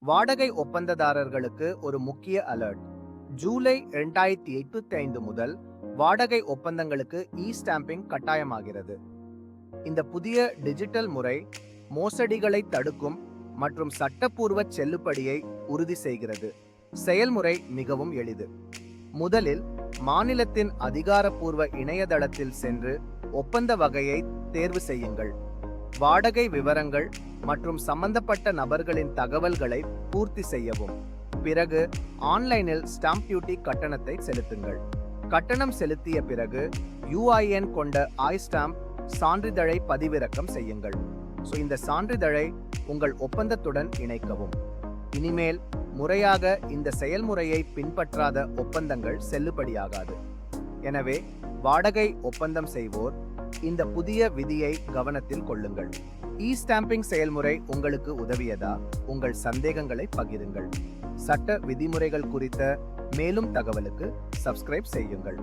வாடகை ஒப்பந்ததாரர்களுக்கு ஒரு முக்கிய அலர்ட். ஜூலை இரண்டாயிரத்தி எட்நூத்தி ஐந்து முதல் வாடகை ஒப்பந்தங்களுக்கு இ ஸ்டாம்பிங் கட்டாயமாகிறது. இந்த புதிய டிஜிட்டல் முறை மோசடிகளை தடுக்கும் மற்றும் சட்டப்பூர்வ செல்லுபடியை உறுதி செய்கிறது. செயல்முறை மிகவும் எளிது. முதலில் மாநிலத்தின் அதிகாரப்பூர்வ இணையதளத்தில் சென்று ஒப்பந்த வகையை தேர்வு செய்யுங்கள். வாடகை விவரங்கள் மற்றும் சம்பந்தப்பட்ட நபர்களின் தகவல்களை பூர்த்தி செய்யவும். பிறகு ஆன்லைனில் ஸ்டாம்ப் டியூட்டி கட்டணத்தை செலுத்துங்கள். கட்டணம் செலுத்திய பிறகு யூஐஎன் கொண்ட ஐ ஸ்டாம்ப் சான்றிதழை பதிவிறக்கம் செய்யுங்கள். ஸோ இந்த சான்றிதழை உங்கள் ஒப்பந்தத்துடன் இணைக்கவும். இனிமேல் முறையாக இந்த செயல்முறையை பின்பற்றாத ஒப்பந்தங்கள் செல்லுபடியாகாது. எனவே வாடகை ஒப்பந்தம் செய்வோர் இந்த புதிய விதியை கவனத்தில் கொள்ளுங்கள். இ ஸ்டாம்பிங் செயல்முறை உங்களுக்கு உதவியதா? உங்கள் சந்தேகங்களை பகிருங்கள். சட்ட விதிமுறைகள் குறித்த மேலும் தகவலுக்கு சப்ஸ்கிரைப் செய்யுங்கள்.